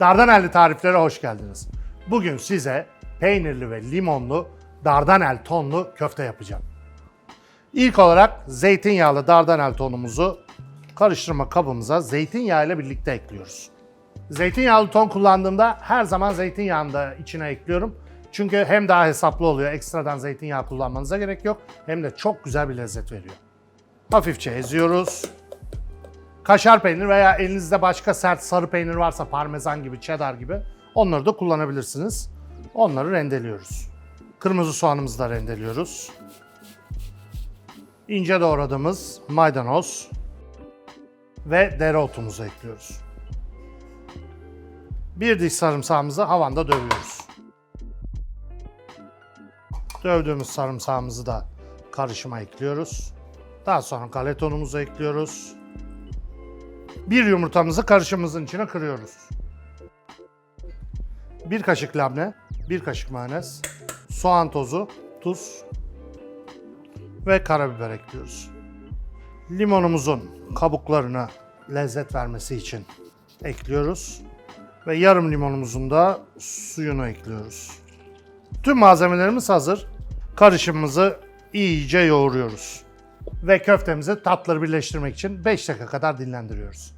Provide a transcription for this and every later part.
Dardanelli tariflere hoş geldiniz. Bugün size peynirli ve limonlu dardanel tonlu köfte yapacağım. İlk olarak zeytinyağlı dardanel tonumuzu karıştırma kabımıza zeytinyağı ile birlikte ekliyoruz. Zeytinyağlı ton kullandığımda her zaman zeytinyağını da içine ekliyorum. Çünkü hem daha hesaplı oluyor, ekstradan zeytinyağı kullanmanıza gerek yok. Hem de çok güzel bir lezzet veriyor. Hafifçe eziyoruz. Kaşar peynir veya elinizde başka sert sarı peynir varsa parmesan gibi, cheddar gibi onları da kullanabilirsiniz. Onları rendeliyoruz. Kırmızı soğanımızı da rendeliyoruz. İnce doğradığımız maydanoz ve dereotumuzu ekliyoruz. Bir diş sarımsağımızı havanda dövüyoruz. Dövdüğümüz sarımsağımızı da karışıma ekliyoruz. Daha sonra galeta unumuzu ekliyoruz. Bir yumurtamızı karışımımızın içine kırıyoruz. Bir kaşık labne, bir kaşık mayonez, soğan tozu, tuz ve karabiber ekliyoruz. Limonumuzun kabuklarını lezzet vermesi için ekliyoruz. Ve yarım limonumuzun da suyunu ekliyoruz. Tüm malzemelerimiz hazır. Karışımımızı iyice yoğuruyoruz. Ve köftemizi tatları birleştirmek için 5 dakika kadar dinlendiriyoruz.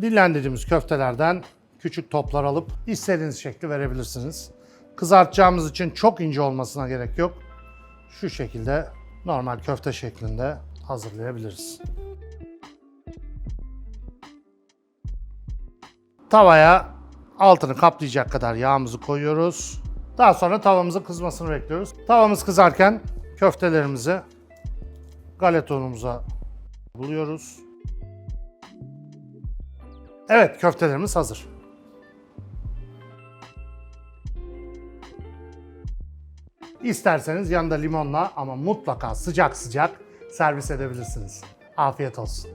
Dinlendirdiğimiz köftelerden küçük toplar alıp istediğiniz şekli verebilirsiniz. Kızartacağımız için çok ince olmasına gerek yok. Şu şekilde normal köfte şeklinde hazırlayabiliriz. Tavaya altını kaplayacak kadar yağımızı koyuyoruz. Daha sonra tavamızın kızmasını bekliyoruz. Tavamız kızarken köftelerimizi galeta unumuza buluyoruz. Evet köftelerimiz hazır. İsterseniz yanında limonla ama mutlaka sıcak sıcak servis edebilirsiniz. Afiyet olsun.